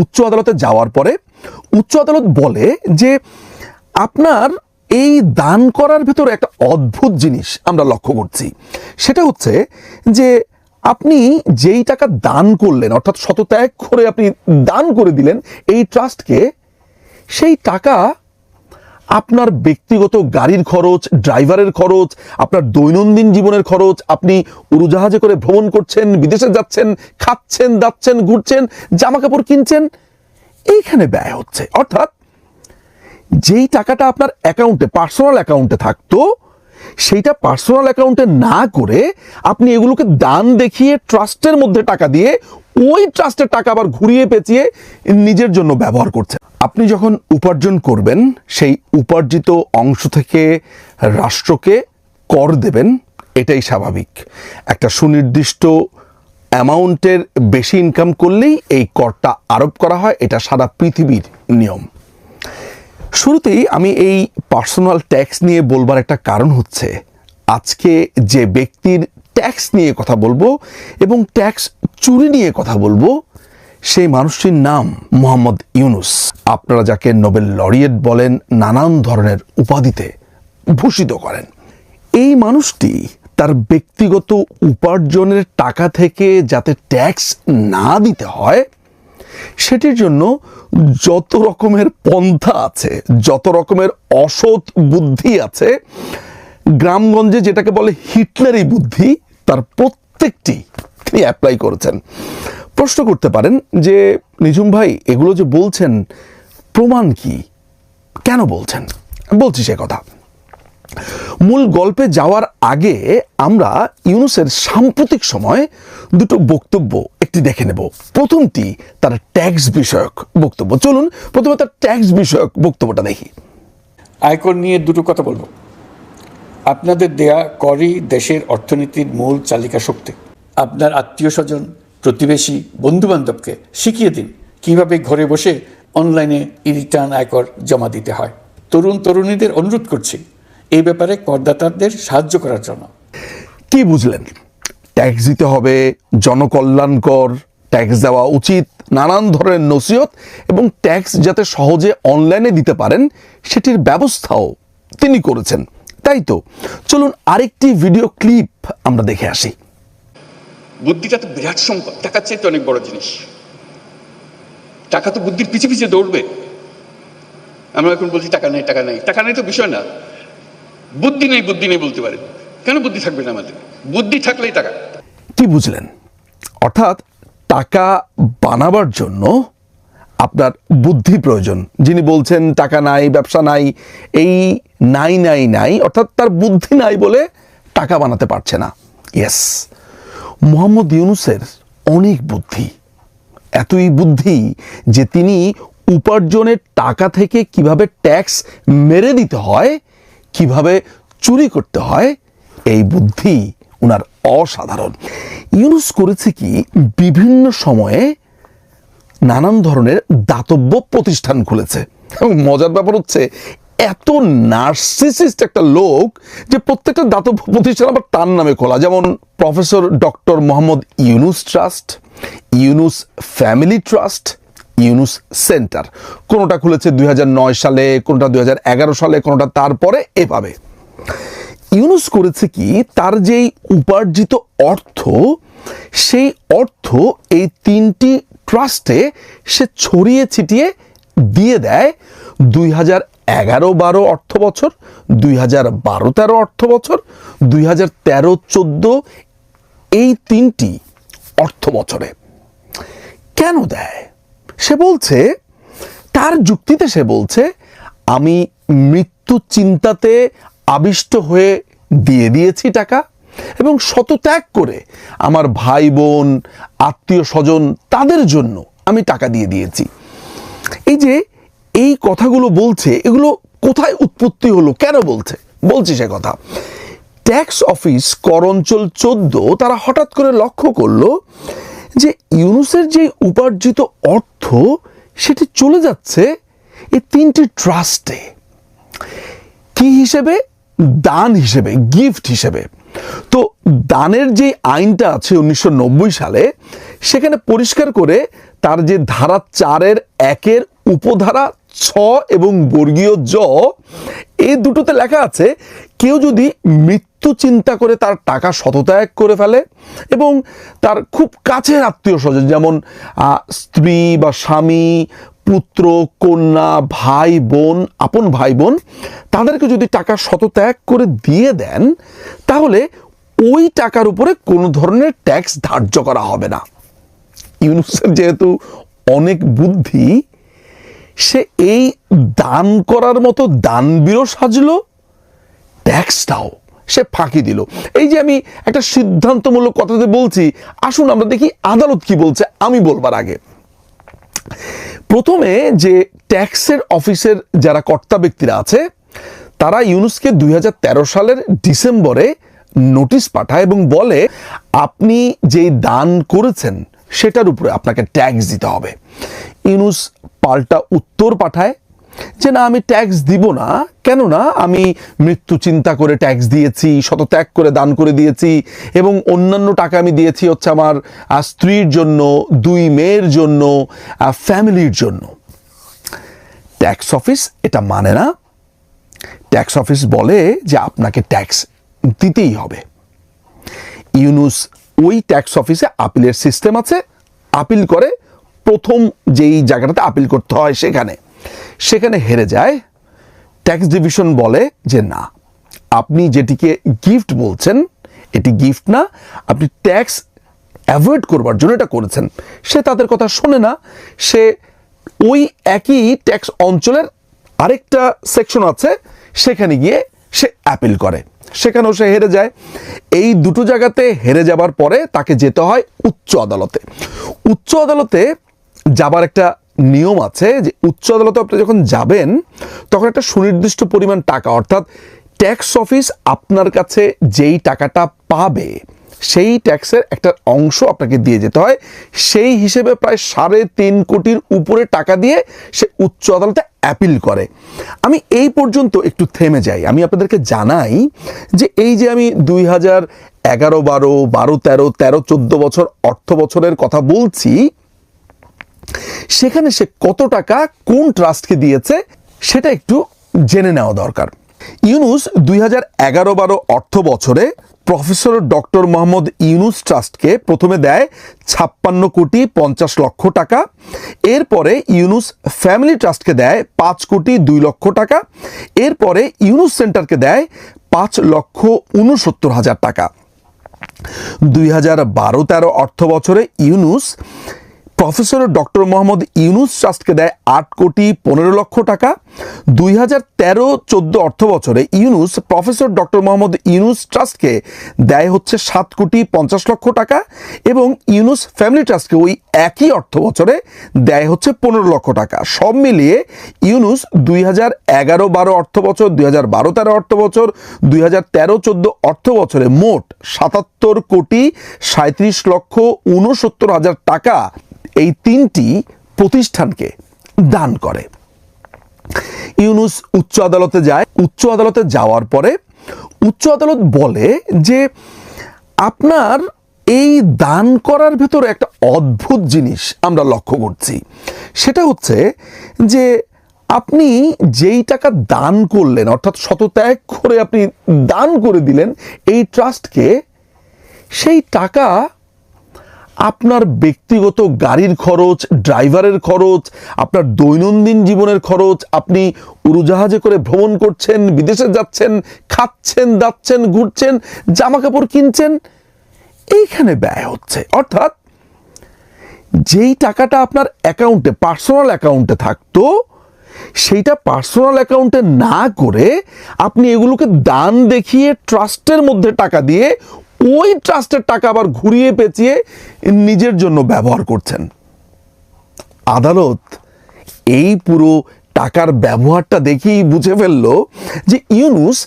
উচ্চ আদালতে যাওয়ার পরে উচ্চ আদালত বলে যে আপনার এই দান করার ভেতরে একটা অদ্ভুত জিনিস আমরা লক্ষ্য করছি। সেটা হচ্ছে যে আপনি যেই টাকা দান করলেন, অর্থাৎ শতত্যাগ করে আপনি দান করে দিলেন এই ট্রাস্টকে, সেই টাকা আপনার ব্যক্তিগত গাড়ির খরচ, ড্রাইভারের খরচ, আপনার দৈনন্দিন জীবনের খরচ, আপনি উড়োজাহাজে করে ভ্রমণ করছেন, বিদেশে যাচ্ছেন, খাচ্ছেন, দাচ্ছেন, ঘুরছেন জামা কাপড় কিনছেন, এইখানে ব্যয় হচ্ছে। অর্থাৎ যেই টাকাটা আপনার অ্যাকাউন্টে, পার্সোনাল অ্যাকাউন্টে থাকতো, সেইটা পার্সোনাল অ্যাকাউন্টে না করে আপনি এগুলোকে দান দেখিয়ে, ট্রাস্টের মধ্যে টাকা দিয়ে ওই ট্রাস্টের টাকা আবার ঘুরিয়ে পেঁচিয়ে নিজের জন্য ব্যবহার করছে। আপনি যখন উপার্জন করবেন, সেই উপার্জিত অংশ থেকে রাষ্ট্রকে কর দেবেন, এটাই স্বাভাবিক। একটা সুনির্দিষ্ট অ্যামাউন্টের বেশি ইনকাম করলেই এই করটা আরোপ করা হয়, এটা সারা পৃথিবীর নিয়ম। শুরুতেই আমি এই পার্সোনাল ট্যাক্স নিয়ে বলবার একটা কারণ হচ্ছে, আজকে যে ব্যক্তির ট্যাক্স নিয়ে কথা বলব এবং ট্যাক্স চুরি নিয়ে কথা বলব, সেই মানুষটির নাম মোহাম্মদ ইউনুস। আপনারা যাকে নোবেল লরিয়েট বলেন, নানান ধরনের উপাধিতে ভূষিত করেন। এই মানুষটি তার ব্যক্তিগত উপার্জনের টাকা থেকে যাতে ট্যাক্স না দিতে হয়, সেটির জন্য যত রকমের পন্থা আছে, যত রকমের অসৎ বুদ্ধি আছে গ্রামগঞ্জে যেটাকে বলে হিটলারি বুদ্ধি, তার প্রত্যেকটি তিনি অ্যাপ্লাই করেছেন। প্রশ্ন করতে পারেন যে, নিঝুম ভাই, এগুলো যে বলছেন, প্রমাণ কি? কেন বলছেন? বলছি সে কথা। মূল গল্পে যাওয়ার আগে আমরা ইউনুসের সাম্প্রতিক সময় দুটো বক্তব্য একটি দেখে নেব। প্রথমটি তার ট্যাক্স বিষয়ক বক্তব্য। চলুন, প্রথমে তার ট্যাক্স বিষয়ক বক্তব্যটা দেখি। আয়কর নিয়ে দুটো কথা বলব। আপনাদের দেয়া করই দেশের অর্থনীতির মূল চালিকা শক্তি। আপনার আত্মীয় স্বজন, প্রতিবেশী বন্ধু বান্ধবকে শিখিয়ে দিন কীভাবে ঘরে বসে অনলাইনে রিটার্ন আয়কর জমা দিতে হয়। তরুণ তরুণীদের অনুরোধ করছি এই ব্যাপারে করদাতাদের সাহায্য করার জন্য। কি বুঝলেন? ট্যাক্স দিতে হবে, জনকল্যাণকর ট্যাক্স দেওয়া উচিত, নানান ধরনের নসিহত এবং ট্যাক্স যাতে সহজে অনলাইনে দিতে পারেন, সেটির ব্যবস্থাও তিনি করেছেন। তাই তো চলুন আরেকটি ভিডিও ক্লিপ আমরা দেখে আসি। বুদ্ধিটা তো বিরাট সম্পদ টাকার চাইতে অনেক বড় জিনিস। টাকা তো বুদ্ধির পিছে পিছে দৌড়বে। আমরা এখন বলছি টাকা নেই টাকা নেই। টাকা নেই তো বিষয় না। বুদ্ধি নেই বুদ্ধি নেই বলতে পারে কেন বুদ্ধি থাকবে না আমাদের? বুদ্ধি থাকলেই টাকা। কি বুঝলেন? অর্থাৎ টাকা বানাবার জন্য আপনার বুদ্ধি প্রয়োজন। যিনি বলছেন, টাকা নাই, ব্যবসা নাই, এই নাই নাই নাই, অর্থাৎ তার বুদ্ধি নাই বলে টাকা বানাতে পারছে না। ইয়েস মোহাম্মদ ইউনুসের অনেক বুদ্ধি। এতই বুদ্ধি যে তিনি উপার্জনের টাকা থেকে কীভাবে ট্যাক্স মেরে দিতে হয়, কীভাবে চুরি করতে হয়, এই বুদ্ধি উনার অসাধারণ। ইউনুস করেছে কি? বিভিন্ন সময়ে নানান ধরনের দাতব্য প্রতিষ্ঠান খুলেছে। এবং মজার ব্যাপার হচ্ছে, এত নার্সিসিস্ট একটা লোক যে প্রত্যেকটা দাতব্য প্রতিষ্ঠান আবার তার নামে খোলা। যেমন professor doctor Muhammad Yunus trust, Yunus family trust, Yunus centre. কোনোটা খুলেছে দু হাজার নয় সালে, কোনোটা দু হাজার এগারো সালে, কোনোটা তারপরে এভাবে। ইউনুস করেছে কি, তার যেই উপার্জিত অর্থ, সেই অর্থ এই তিনটি ট্রাস্টে সে ছড়িয়ে ছিটিয়ে দিয়ে দেয় দুই হাজার এগারো বারো অর্থ বছর দুই হাজার বারো তেরো অর্থ বছর দুই হাজার তেরো চোদ্দ এই তিনটি অর্থ বছরে কেন দেয়? সে বলছে, তার যুক্তিতে সে বলছে, আমি মৃত্যু চিন্তাতে আবিষ্ট হয়ে দিয়ে দিয়েছি টাকা এবং শতত্যাগ করে আমার ভাই, বোন, আত্মীয় স্বজন তাদের জন্য আমি টাকা দিয়ে দিয়েছি। এই যে এই কথাগুলো বলছে, এগুলো কোথায় উৎপত্তি হলো, কেন বলছে? বলছি সে কথা। ট্যাক্স অফিস কর অঞ্চল চোদ্দ তারা হঠাৎ করে লক্ষ্য করল যে ইউনুসের যে উপার্জিত অর্থ, সেটি চলে যাচ্ছে এই তিনটি ট্রাস্টে। কি হিসেবে? দান হিসেবে, গিফট হিসেবে। তো দানের যে আইনটা আছে উনিশশো নব্বই সালে, সেখানে পরিষ্কার করে তার যে ধারা চারের একের উপধারা ছ এবং বর্গীয় জ এই দুটোতে লেখা আছে, কেউ যদি মৃত্যু চিন্তা করে তার টাকা শতত্যাগ করে ফেলে এবং তার খুব কাছের আত্মীয় স্বজন যেমন স্ত্রী বা স্বামী পুত্র, কন্যা, ভাই বোন, আপন ভাই বোন, তাদেরকে যদি টাকা শতত্যাগ করে দিয়ে দেন, তাহলে ওই টাকার উপরে কোনো ধরনের ট্যাক্স ধার্য করা হবে না। ইউনুসের যেহেতু অনেক বুদ্ধি, সে এই দান করার মতো দানবীরও সাজলো, ট্যাক্সটাও সে ফাঁকি দিল। এই যে আমি একটা সিদ্ধান্তমূলক কথাতে বলছি, আসুন আমরা দেখি আদালত কি বলছে, আমি বলবার আগে। প্রথমে যে ট্যাক্সের অফিসের যারা কর্তা ব্যক্তিরা আছে, তারা ইউনুসকে দুই হাজার তেরো সালের ডিসেম্বরে নোটিশ পাঠায় এবং বলে, আপনি যেই দান করেছেন, সেটার উপরে আপনাকে ট্যাক্স দিতে হবে। ইউনুস পাল্টা উত্তর পাঠায় যে না, আমি ট্যাক্স দিব না। কেননা আমি মৃত্যু চিন্তা করে ট্যাক্স দিয়েছি, শতত্যাগ করে দান করে দিয়েছি এবং অন্যান্য টাকা আমি দিয়েছি হচ্ছে আমার স্ত্রীর জন্য, দুই মেয়ের জন্য ফ্যামিলির জন্য। ট্যাক্স অফিস এটা মানে না। ট্যাক্স অফিস বলে যে আপনাকে ট্যাক্স দিতেই হবে। ইউনুস ওই ট্যাক্স অফিসে আপিলের সিস্টেম আছে। আপিল করে, প্রথম যেই জায়গাটাতে আপিল করতে হয় সেখানে। সেখানে হেরে যায়। ট্যাক্স ডিভিশন বলে যে না, আপনি যেটিকে গিফট বলছেন, এটি গিফট না, আপনি ট্যাক্স অ্যাভয়েড করবার জন্য এটা করেছেন। সে তাদের কথা শোনে না, সে ওই একই ট্যাক্স অঞ্চলের আরেকটা সেকশন আছে, সেখানে গিয়ে সে অ্যাপিল করে। সেখানেও সে হেরে যায়। এই দুটো জায়গাতে হেরে যাবার পরে তাকে যেতে হয় উচ্চ আদালতে। উচ্চ আদালতে যাবার একটা নিয়ম আছে যে উচ্চ আদালতে আপনি যখন যাবেন, তখন একটা সুনির্দিষ্ট পরিমাণ টাকা, অর্থাৎ ট্যাক্স অফিস আপনার কাছে যেই টাকাটা পাবে, সেই ট্যাক্সের একটা অংশ আপনাকে দিয়ে যেতে হয়। সেই হিসেবে প্রায় সাড়ে তিন কোটির উপরে টাকা দিয়ে সে উচ্চ আদালতে অ্যাপিল করে। আমি এই পর্যন্ত একটু থেমে যাই। আমি আপনাদেরকে জানাই যে এই যে আমি দুই হাজার এগারো বারো বারো তেরো তেরো চোদ্দ বছর অর্থ বছরের কথা বলছি সেখানে সে কত টাকা কোন ট্রাস্টকে দিয়েছে সেটা একটু জেনে নেওয়া দরকার। ইউনুস দুই হাজার এগারো বারো অর্থ বছরে প্রফেসর ডক্টর মোহাম্মদ ইউনুস ট্রাস্টকে প্রথমে দেয় ছাপ্পান্ন কোটি পঞ্চাশ লক্ষ টাকা, এরপরে ইউনুস ফ্যামিলি ট্রাস্টকে দেয় পাঁচ কোটি দুই লক্ষ টাকা, এরপরে ইউনুস সেন্টারকে দেয় পাঁচ লক্ষ উনসত্তর হাজার টাকা। দুই হাজার বারো তেরো অর্থ বছরে ইউনুস প্রফেসর ডক্টর মোহাম্মদ ইউনুস ট্রাস্টকে দেয় আট কোটি পনেরো লক্ষ টাকা। দুই হাজার তেরো চোদ্দ অর্থ বছরে ইউনুস প্রফেসর ডক্টর মোহাম্মদ ইউনুস ট্রাস্টকে দেয় হচ্ছে সাত কোটি পঞ্চাশ লক্ষ টাকা এবং ইউনুস ফ্যামিলি ট্রাস্টকে ওই একই অর্থ বছরে দেয় হচ্ছে পনেরো লক্ষ টাকা। সব মিলিয়ে ইউনুস দুই হাজার এগারো বারো অর্থ বছর, দুই হাজার বারো তেরো অর্থ বছর, দুই হাজার তেরো চোদ্দ অর্থ বছরে মোট সাতাত্তর কোটি সাঁত্রিশ লক্ষ উনসত্তর হাজার টাকা এই তিনটি প্রতিষ্ঠানকে দান করে। ইউনুস উচ্চ আদালতে যায়। উচ্চ আদালতে যাওয়ার পরে উচ্চ আদালত বলে যে আপনার এই দান করার ভেতরে একটা অদ্ভুত জিনিস আমরা লক্ষ্য করছি। সেটা হচ্ছে যে আপনি যেই টাকা দান করলেন, অর্থাৎ শতত্যাগ করে আপনি দান করে দিলেন, এই ট্রাস্টকে সেই টাকা আপনার ব্যক্তিগত গাড়ির খরচ, ড্রাইভারের খরচ, আপনার দৈনন্দিন জীবনের খরচ, আপনি উড়োজাহাজে করে ভ্রমণ করছেন, বিদেশে যাচ্ছেন, খাচ্ছেন, দাচ্ছেন, ঘুরছেন জামা কাপড় কিনছেন, এইখানে ব্যয় হচ্ছে। অর্থাৎ যেই টাকাটা আপনার অ্যাকাউন্টে, পার্সোনাল অ্যাকাউন্টে থাকতো, সেইটা পার্সোনাল অ্যাকাউন্টে না করে আপনি এগুলোকে দান দেখিয়ে, ট্রাস্টের মধ্যে টাকা দিয়ে ওই ট্রাস্টের টাকা আবার ঘুরিয়ে পেঁচিয়ে নিজের জন্য ব্যবহার করছেন। আদালত এই পুরো টাকার ব্যবহারটা দেখেই বুঝে ফেলল যে ইউনুস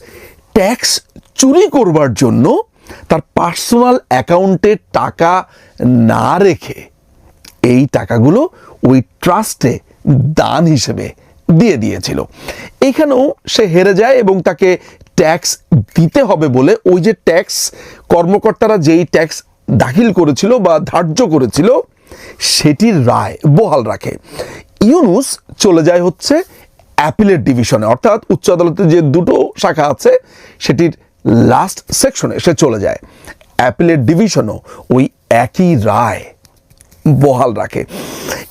ট্যাক্স চুরি করবার জন্য তার পার্সোনাল অ্যাকাউন্টে টাকা না রেখে এই টাকাগুলো ওই ট্রাস্টে দান হিসেবে দিয়ে দিয়েছিল। এখানেও সে হেরে যায় এবং তাকে ট্যাক্স দিতে হবে বলে ওই যে ট্যাক্স কর্মকর্তারা যেই ট্যাক্স দাখিল করেছিল বা ধার্য করেছিল, সেটির রায় বহাল রাখে। ইউনুস চলে যায় হচ্ছে অ্যাপিলেট ডিভিশনে অর্থাৎ উচ্চ আদালতে যে দুটো শাখা আছে, সেটির লাস্ট সেকশনে সে চলে যায়। অ্যাপিলেট ডিভিশনও ওই একই রায় বহাল রাখে।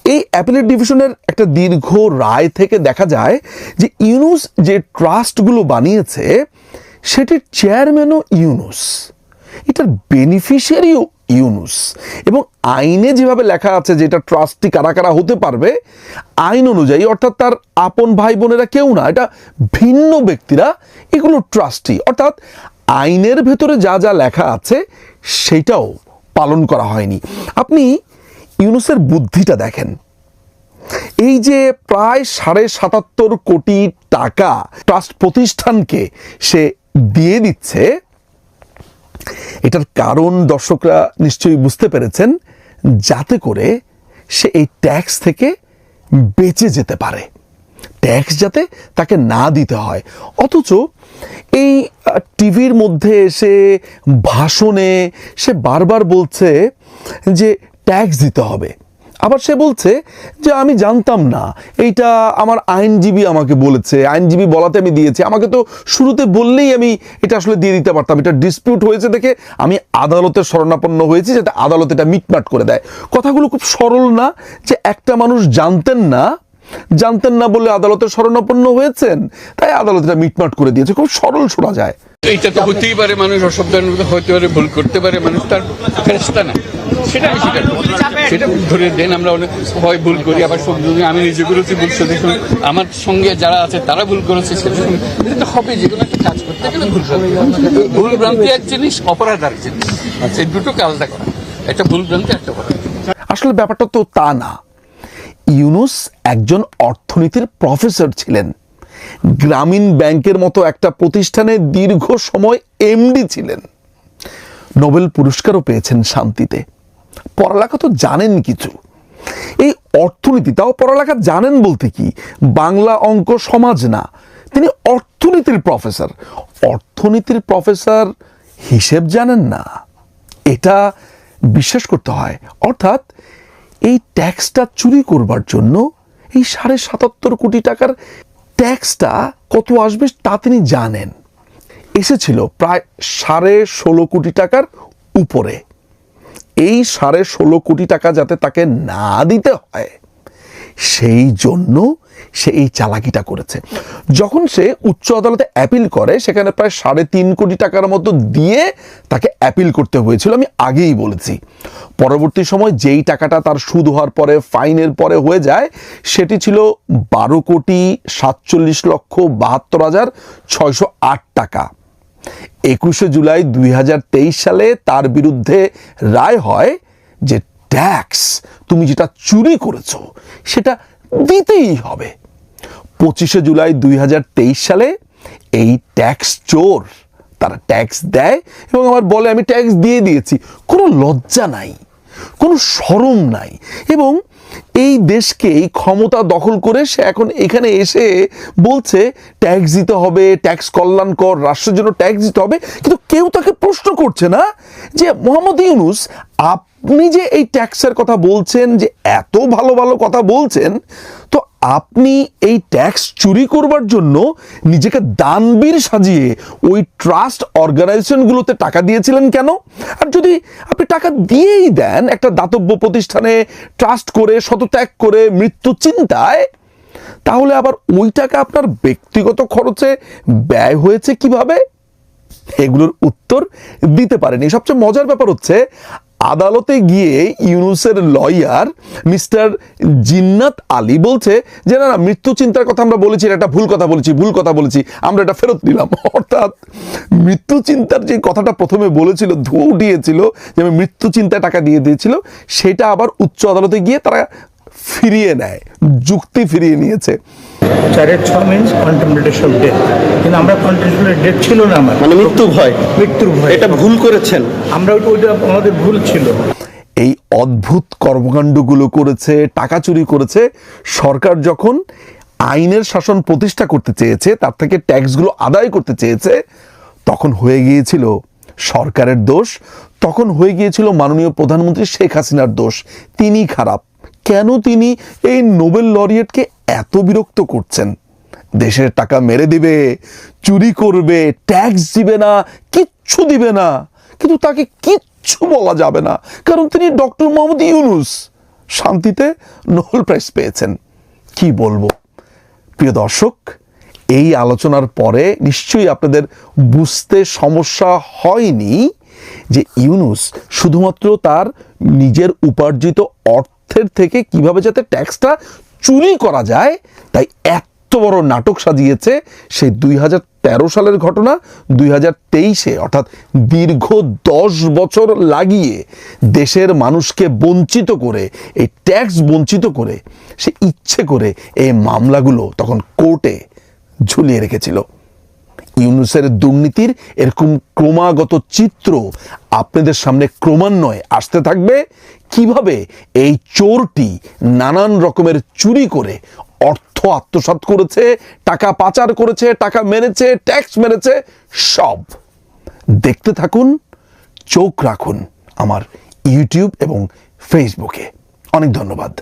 এই অ্যাপিলেট ডিভিশনের একটা দীর্ঘ রায় থেকে দেখা যায় যে ইউনুস যে ট্রাস্টগুলো বানিয়েছে, সেটির চেয়ারম্যানও ইউনুস। এটার বেনিফিশিয়ারিও ইউনুস। এবং আইনে যেভাবে লেখা আছে যে এটা ট্রাস্টি কারা কারা হতে পারবে, আইন অনুযায়ী, অর্থাৎ তার আপন ভাই বোনেরা কেউ না, এটা ভিন্ন ব্যক্তিরা এগুলো ট্রাস্টি। অর্থাৎ আইনের ভেতরে যা যা লেখা আছে, সেটাও পালন করা হয়নি। আপনি ইউনুসের বুদ্ধিটা দেখেন। এই যে প্রায় সাড়ে সাতাত্তর কোটি টাকা ট্রাস্ট প্রতিষ্ঠানকে সে দিয়ে দিচ্ছে, এটার কারণ দর্শকরা নিশ্চয়ই বুঝতে পেরেছেন, যাতে করে সে এই ট্যাক্স থেকে বেঁচে যেতে পারে। ট্যাক্স যাতে তাকে না দিতে হয়। অথচ এই টিভির মধ্যে এসে ভাষণে সে বারবার বলছে যে ট্যাক্স দিতে হবে। আবার সে বলছে যে আমি জানতাম না। এইটা আমার আইনজীবী আমাকে বলেছে। আইনজীবী বলাতে আমি দিয়েছি। আমাকে তো শুরুতে বললেই আমি এটা আসলে দিয়ে দিতে পারতাম। এটা ডিসপিউট হয়েছে দেখে আমি আদালতের শরণাপন্ন হয়েছি যাতে আদালত এটা মিটমাট করে দেয়। কথাগুলো খুব সরল না যে একটা মানুষ জানতেন না জানতেন না বলে আদালতের শরণাপন্ন হয়েছেন, তাই আদালত এটা মিটমাট করে দিয়েছে। খুব সরল শোনা যায়। এইটা তো হতেই পারে, মানুষ অসাবধান হতে পারে, ভুল করতে পারে, মানুষ তার ফেরস্তা না। সেটা আমি সেটা ধরে দেন আমরা অনেক হয় ভুল করি, আবার সব আমি নিজে করেছি, ভুল শুনি আমার সঙ্গে যারা আছে, তারা ভুল করেছে সেটা এটা তো হবে, যে কোনো একটা কাজ করতে গেলে ভুল ভুল ভ্রান্তি এক জিনিস, অপরাধ আর জিনিস। এই দুটোকে আলাদা করা। একটা ভুল ভ্রান্তি, একটা অপরাধ। আসলে ব্যাপারটা তো তা না। ইউনুস একজন অর্থনীতির প্রফেসর ছিলেন। গ্রামীণ ব্যাংকের মতো একটা প্রতিষ্ঠানে দীর্ঘ সময় এমডি ছিলেন। নোবেল পুরস্কারও পেয়েছেন শান্তিতে। পড়ালেখা তো জানেন কিছু। এই অর্থনীতি তাও পড়ালেখা জানেন বলতে কি? বাংলা অঙ্ক সমাজ না। তিনি অর্থনীতির প্রফেসর। অর্থনীতির প্রফেসর হিসেব জানেন না। এটা বিশ্বাস করতে হয়। অর্থাৎ এই ট্যাক্সটা চুরি করবার জন্য এই সাড়ে সাতাত্তর কোটি টাকার ট্যাক্সটা কত আসবে তা তিনি জানেন। এসেছিল প্রায় সাড়ে ষোলো কোটি টাকার উপরে। এই সাড়ে ষোলো কোটি টাকা যাতে তাকে না দিতে হয় সেই জন্য সে এই চালাকিটা করেছে। যখন সে উচ্চ আদালতে অ্যাপিল করে, সেখানে প্রায় সাড়ে তিন কোটি টাকার মতো দিয়ে তাকে অ্যাপিল করতে হয়েছিল। আমি আগেই বলেছি। পরবর্তী সময় যেই টাকাটা তার সুদ হওয়ার পরে ফাইনের পরে হয়ে যায়, সেটি ছিল বারো কোটি সাতচল্লিশ লক্ষ বাহাত্তর হাজার ছয়শো আট টাকা। একুশে জুলাই দুই হাজার তেইশ সালে তার বিরুদ্ধে রায় হয় যে ট্যাক্স তুমি যেটা চুরি করেছ, সেটা দিতেই হবে। পঁচিশে জুলাই দুই হাজার তেইশ সালে এই ট্যাক্স চোর তারা ট্যাক্স দেয় এবং আমার বলে, আমি ট্যাক্স দিয়ে দিয়েছি। কোনো লজ্জা নাই, কোনো সরম নাই এবং এই দেশকে এই ক্ষমতা দখল করে সে এখন এখানে এসে বলছে, ট্যাক্স দিতে হবে, ট্যাক্স কল্যাণকর, রাষ্ট্রের জন্য ট্যাক্স দিতে হবে। কিন্তু কেউ তাকে প্রশ্ন করছে না যে, মোহাম্মদ ইউনুস আপনি যে এই ট্যাক্সের কথা বলছেন, যে এত ভালো ভালো কথা বলছেন, তো আপনি এই ট্যাক্স চুরি করবার জন্য নিজেকে দানবীর সাজিয়ে ওই ট্রাস্ট অর্গানাইজেশনগুলোতে টাকা দিয়েছিলেন কেন? আর যদি আপনি টাকা দিয়েই দেন একটা দাতব্য প্রতিষ্ঠানে ট্রাস্ট করে, শতত্যাগ করে মৃত্যু চিন্তায়, তাহলে আবার ওই টাকা আপনার ব্যক্তিগত খরচে ব্যয় হয়েছে কীভাবে? এগুলোর উত্তর দিতে পারেনি সবচেয়ে মজার ব্যাপার হচ্ছে আদালতে গিয়ে ইউনুসের লয়ার মিস্টার জিন্নাত আলী বলছে যে, না না, মৃত্যু চিন্তার কথা আমরা বলেছি, এটা ভুল কথা বলেছি, ভুল কথা বলেছি, আমরা এটা ফেরত নিলাম। অর্থাৎ মৃত্যু চিন্তার যে কথাটা প্রথমে বলেছিল ধোঁ উঠিয়েছিল যে, আমি মৃত্যু চিন্তায় টাকা দিয়ে দিয়েছিল, সেটা আবার উচ্চ আদালতে গিয়ে তারা ফিরিয়ে নেয় যুক্তি ফিরিয়ে নিয়েছে। চারের ছ মিনস ডেথ কিন্তু আমরা ডেথ ছিল না আমার। মানে মৃত্যু ভয়। মৃত্যুর ভয়। এটা ভুল করেছেন। আমরা ওইটা আমাদের ভুল ছিল। এই অদ্ভুত কর্মকাণ্ডগুলো করেছে টাকা চুরি করেছে সরকার যখন আইনের শাসন প্রতিষ্ঠা করতে চেয়েছে তার থেকে ট্যাক্সগুলো আদায় করতে চেয়েছে তখন হয়ে গিয়েছিল সরকারের দোষ তখন হয়ে গিয়েছিল মাননীয় প্রধানমন্ত্রী শেখ হাসিনার দোষ। তিনি খারাপ। কেন তিনি এই নোবেল লরিয়েটকে এত বিরক্ত করছেন? দেশের টাকা মেরে দিবে, চুরি করবে, ট্যাক্স দিবে না, কিচ্ছু দিবে না। কিন্তু তাকে কিচ্ছু বলা যাবে না, কারণ তিনি ডক্টর মোহাম্মদ ইউনুস। শান্তিতে নোবেল প্রাইজ পেয়েছেন। কি বলব? প্রিয় দর্শক, এই আলোচনার পরে নিশ্চয়ই আপনাদের বুঝতে সমস্যা হয়নি যে ইউনুস শুধুমাত্র তার নিজের উপার্জিত অর্থের থেকে কীভাবে যাতে ট্যাক্সটা চুরি করা যায়, তাই এত বড় নাটক সাজিয়েছে সেই দুই হাজার তেরো সালের ঘটনা দুই হাজার তেইশে, অর্থাৎ দীর্ঘ দশ বছর লাগিয়ে দেশের মানুষকে বঞ্চিত করে, এই ট্যাক্স বঞ্চিত করে, সে ইচ্ছে করে এই মামলাগুলো তখন কোর্টে ঝুলিয়ে রেখেছিল। ইউনুসের দুর্নীতির এরকম ক্রমাগত চিত্র আপনাদের সামনে ক্রমান্বয়ে আসতে থাকবে। কীভাবে এই চোরটি নানান রকমের চুরি করে অর্থ আত্মসাত করেছে, টাকা পাচার করেছে, টাকা মেরেছে ট্যাক্স মেরেছে, সব। দেখতে থাকুন, চোখ রাখুন আমার ইউটিউব এবং ফেসবুকে অনেক ধন্যবাদ।